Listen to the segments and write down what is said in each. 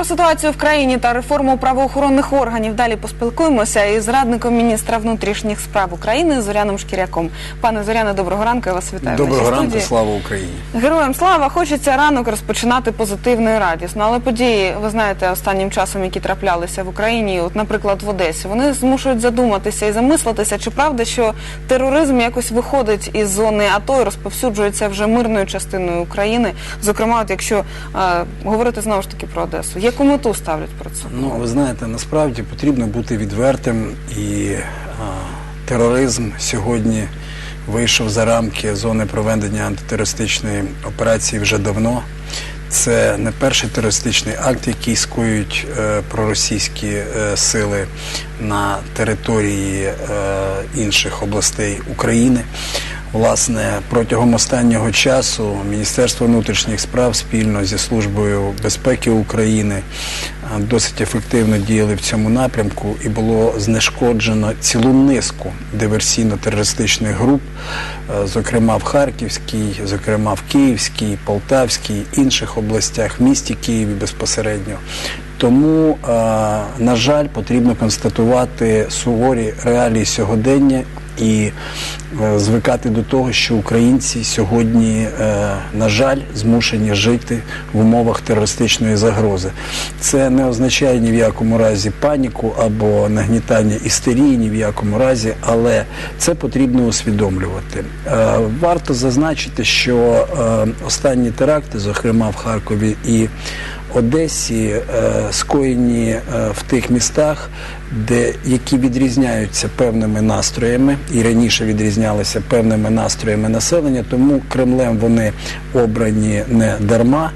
Про ситуацію в країні та реформу правоохоронних органів далі поспілкуємося із радником міністра внутрішніх справ України Зоряном Шкіряком. Пане Зоряне, доброго ранку. Я вас вітаю. Доброго ранку, слава Україні. Героям слава! Хочеться ранок розпочинати позитивно і радісно. Але події, ви знаєте, останнім часом, які траплялися в Україні, от, наприклад, в Одесі, вони змушують задуматися і замислитися, чи правда, що тероризм якось виходить із зони АТО і розповсюджується вже мирною частиною України. Зокрема, от якщо е, говорити знову ж таки про Одесу, яку мету ставлять про це? Ну, ви знаєте, насправді потрібно бути відвертим, і а, тероризм сьогодні вийшов за рамки зони проведення антитерористичної операції вже давно. Це не перший терористичний акт, який скоюють е, проросійські е, сили на території е, інших областей України. Власне, протягом останнього часу Міністерство внутрішніх справ спільно зі Службою безпеки України досить ефективно діяли в цьому напрямку і було знешкоджено цілу низку диверсійно-терористичних груп, зокрема в Харківській, зокрема в Київській, Полтавській, інших областях, місті Києві безпосередньо. Тому, е, на жаль, потрібно констатувати суворі реалії сьогодення і е, звикати до того, що українці сьогодні, е, на жаль, змушені жити в умовах терористичної загрози. Це не означає ні в якому разі паніку або нагнітання істерії, ні в якому разі, але це потрібно усвідомлювати. Варто зазначити, що останні теракти, зокрема в Харкові і Одесі, е, скоєні е, в тих містах, де які відрізняються певними настроями і раніше відрізнялися певними настроями населення, тому Кремлем вони обрані не дарма.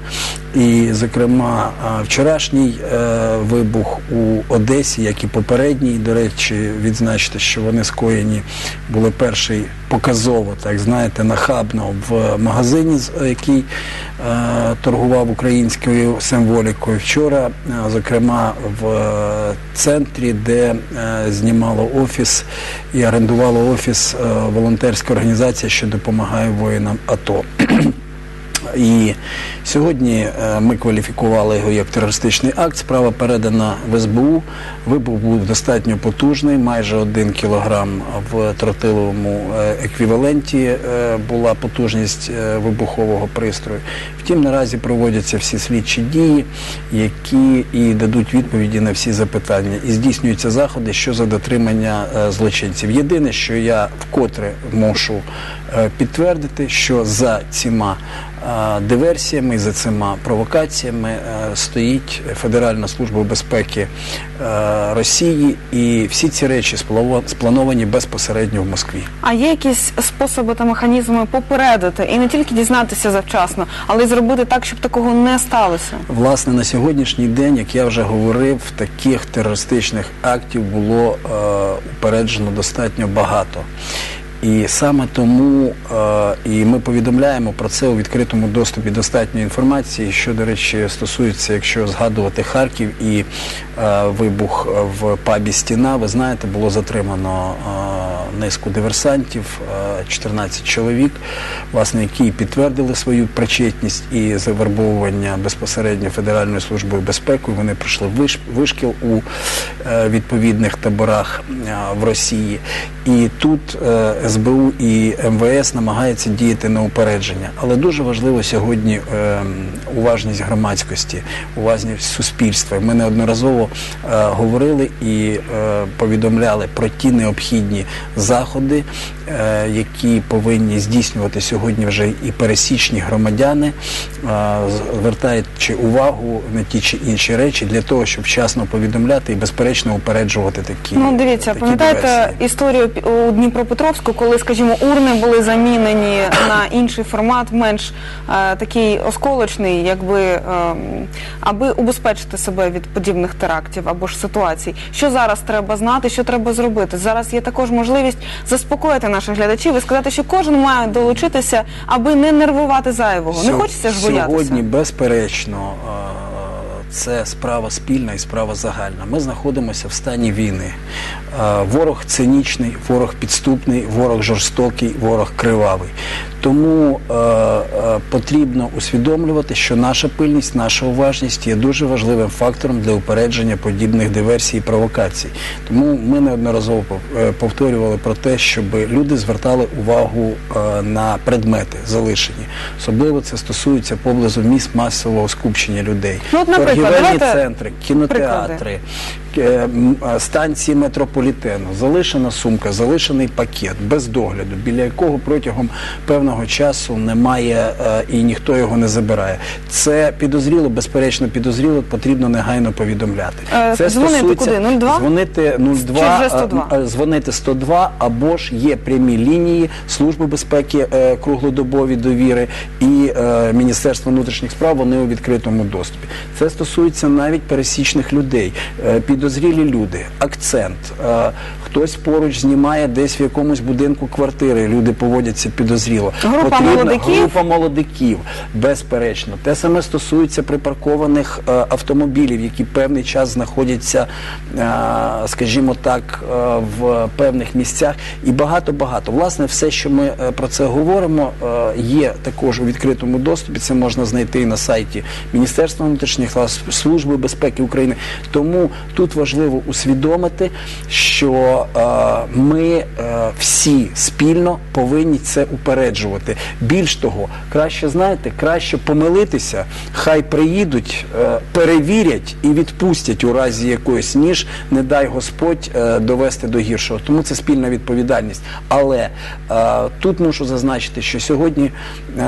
І, зокрема, вчорашній е, вибух у Одесі, як і попередній, до речі, відзначте, що вони скоєні були перший показово, так знаєте, нахабно в магазині, який е, торгував українською символікою. Вчора, е, зокрема, в центрі, де е, знімало офіс і орендувало офіс е, волонтерська організація, що допомагає воїнам АТО. І сьогодні е, ми кваліфікували його як терористичний акт. Справа передана в СБУ. Вибух був достатньо потужний, майже один кілограм в тротиловому еквіваленті була потужність вибухового пристрою. Втім, наразі проводяться всі слідчі дії, які і дадуть відповіді на всі запитання. І здійснюються заходи щодо дотримання е, злочинців. Єдине, що я вкотре можу е, підтвердити, що за цими е, диверсіями, за цими провокаціями стоїть Федеральна служба безпеки Росії, і всі ці речі сплановані безпосередньо в Москві. А є якісь способи та механізми попередити і не тільки дізнатися завчасно, але й зробити так, щоб такого не сталося? Власне, на сьогоднішній день, як я вже говорив, таких терористичних актів було е, упереджено достатньо багато. І саме тому е, і ми повідомляємо про це у відкритому доступі достатньо інформації, що, до речі, стосується, якщо згадувати Харків і е, вибух в пабі Стіна, ви знаєте, було затримано е, низку диверсантів, е, 14 чоловік, власне, які підтвердили свою причетність і завербовування безпосередньо Федеральною службою безпеки. Вони пройшли виш- вишкіл у е, відповідних таборах е, в Росії. І тут е, СБУ і МВС намагаються діяти на упередження. Але дуже важливо сьогодні е, уважність громадськості, уважність суспільства. Ми неодноразово е, говорили і е, повідомляли про ті необхідні заходи, які повинні здійснювати сьогодні вже і пересічні громадяни, е, звертаючи увагу на ті чи інші речі для того, щоб вчасно повідомляти і безперечно упереджувати такі. Ну, дивіться, такі пам'ятаєте диверсії. історію у Дніпропетровську, коли, скажімо, урни були замінені на інший формат, менш е, такий осколочний, якби е, аби убезпечити себе від подібних терактів або ж ситуацій. Що зараз треба знати, що треба зробити? Зараз є також можливість заспокоїти наших глядачів і сказати, що кожен має долучитися, аби не нервувати зайвого. Не хочеться ж боятися. Сьогодні, безперечно, е, це справа спільна і справа загальна. Ми знаходимося в стані війни. Е, Ворог цинічний, ворог підступний, ворог жорстокий, ворог кривавий. Тому е, е, потрібно усвідомлювати, що наша пильність, наша уважність є дуже важливим фактором для упередження подібних диверсій і провокацій. Тому ми неодноразово е, повторювали про те, щоб люди звертали увагу е, на предмети залишені. Особливо це стосується поблизу місць масового скупчення людей. Ну, от, наприклад, Торгівельні давайте центри, кінотеатри, е, станції метрополітену, залишена сумка, залишений пакет без догляду, біля якого протягом певного часу немає е, і ніхто його не забирає. Це підозріло, безперечно, підозріло, потрібно негайно повідомляти. Е, Це дзвонити стосується- куди? 02? Дзвонити 02, Чи вже е, 102? е, дзвонити 102 або ж є прямі лінії Служби безпеки е, круглодобові довіри і е, Міністерства внутрішніх справ. Вони у відкритому доступі. Це стосується навіть пересічних людей, е, підозрілі люди, акцент. е, Хтось поруч знімає десь в якомусь будинку квартири. Люди поводяться підозріло. Група молодиків? група молодиків, безперечно. Те саме стосується припаркованих е, автомобілів, які певний час знаходяться, е, скажімо так, е, в певних місцях, і багато-багато. Власне, все, що ми е, про це говоримо, е, є також у відкритому доступі. Це можна знайти і на сайті Міністерства внутрішніх Служби безпеки України. Тому тут важливо усвідомити, що е, ми е, всі спільно повинні це упереджувати. Більш того, краще знаєте, краще помилитися, хай приїдуть, е, перевірять і відпустять у разі якоїсь, ніж не дай Господь довести до гіршого. Тому це спільна відповідальність. Але тут мушу зазначити, що сьогодні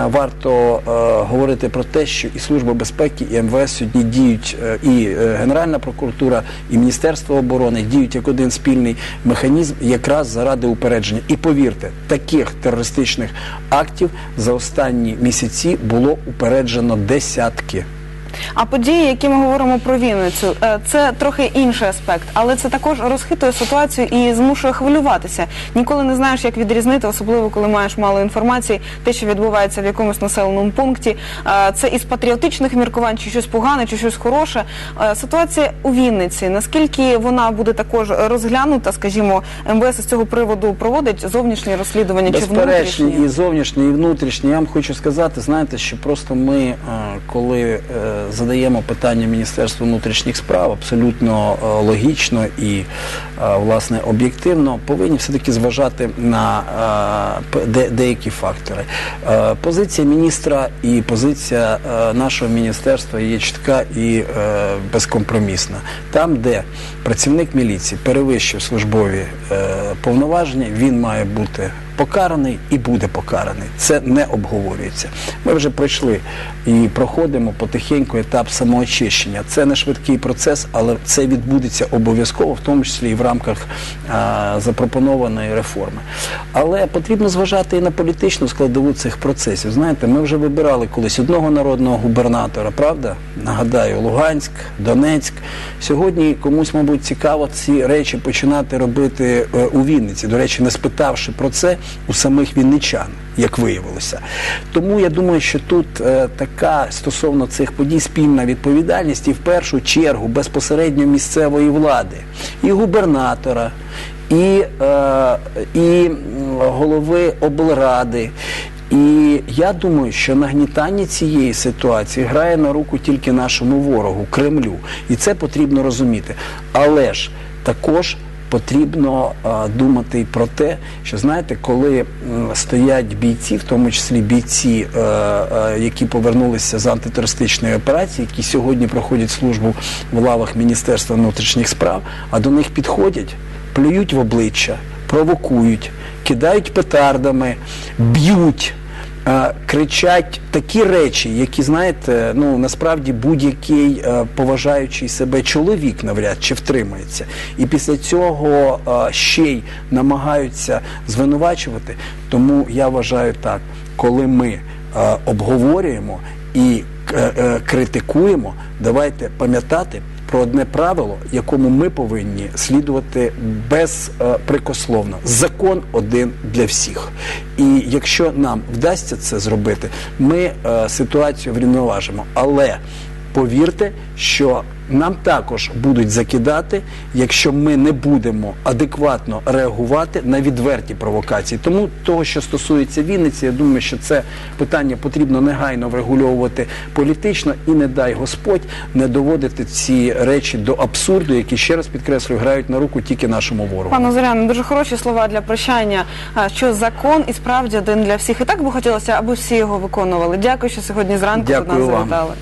варто говорити про те, що і Служба безпеки, і МВС сьогодні діють, і Генеральна прокуратура, і Міністерство оборони діють як один спільний механізм якраз заради упередження. І повірте, таких терористичних актів за останні місяці було упереджено десятки. А події, які ми говоримо про Вінницю, е, це трохи інший аспект, але це також розхитує ситуацію і змушує хвилюватися. Ніколи не знаєш, як відрізнити, особливо коли маєш мало інформації, те, що відбувається в якомусь населеному пункті. Е, Це із патріотичних міркувань, чи щось погане, чи щось хороше. Е, Ситуація у Вінниці. Наскільки вона буде також розглянута, скажімо, МВС з цього приводу проводить зовнішні розслідування чи Безперечні внутрішні? і зовнішні, і внутрішні. Я вам хочу сказати, знаєте, що просто ми, коли задаємо питання Міністерству внутрішніх справ, абсолютно е, логічно і е, власне об'єктивно, повинні все-таки зважати на е, де- деякі фактори. Позиція міністра і позиція нашого міністерства є чітка і безкомпромісна. Там, де працівник міліції перевищив службові повноваження, він має бути покараний і буде покараний. Це не обговорюється. Ми вже пройшли і проходимо потихеньку етап самоочищення. Це не швидкий процес, але це відбудеться обов'язково, в тому числі і в рамках а, запропонованої реформи. Але потрібно зважати і на політичну складову цих процесів. Знаєте, ми вже вибирали колись одного народного губернатора, правда? Нагадаю, Луганськ, Донецьк. Сьогодні комусь, мабуть, цікаво ці речі починати робити е, у Вінниці. До речі, не спитавши про це у самих вінничан, як виявилося. Тому я думаю, що тут е, така стосовно цих подій спільна відповідальність і в першу чергу безпосередньо місцевої влади, і губернатора, і, е, і голови облради. І я думаю, що нагнітання цієї ситуації грає на руку тільки нашому ворогу, Кремлю. І це потрібно розуміти. Але ж також потрібно думати і про те, що знаєте, коли стоять бійці, в тому числі бійці, е, е, які повернулися з антитерористичної операції, які сьогодні проходять службу в лавах Міністерства внутрішніх справ, а до них підходять, плюють в обличчя, провокують, кидають петардами, б'ють. Кричать такі речі, які знаєте, ну насправді будь-який поважаючий себе чоловік навряд чи втримається, і після цього ще й намагаються звинувачувати. Тому я вважаю так, коли ми обговорюємо і е, е, критикуємо, давайте пам'ятати про одне правило, якому ми повинні слідувати безпрекословно. Закон один для всіх. І якщо нам вдасться це зробити, ми е, ситуацію врівноважимо. Але повірте, що нам також будуть закидати, якщо ми не будемо адекватно реагувати на відверті провокації. Тому того, що стосується Вінниці, я думаю, що це питання потрібно негайно врегульовувати політично і не дай Господь не доводити ці речі до абсурду, які ще раз підкреслюю, грають на руку тільки нашому ворогу. Пане Зоряне, дуже хороші слова для прощання. Що закон і справді один для всіх. І так би хотілося, аби всі його виконували. Дякую, що сьогодні зранку до Дякую нас завітали.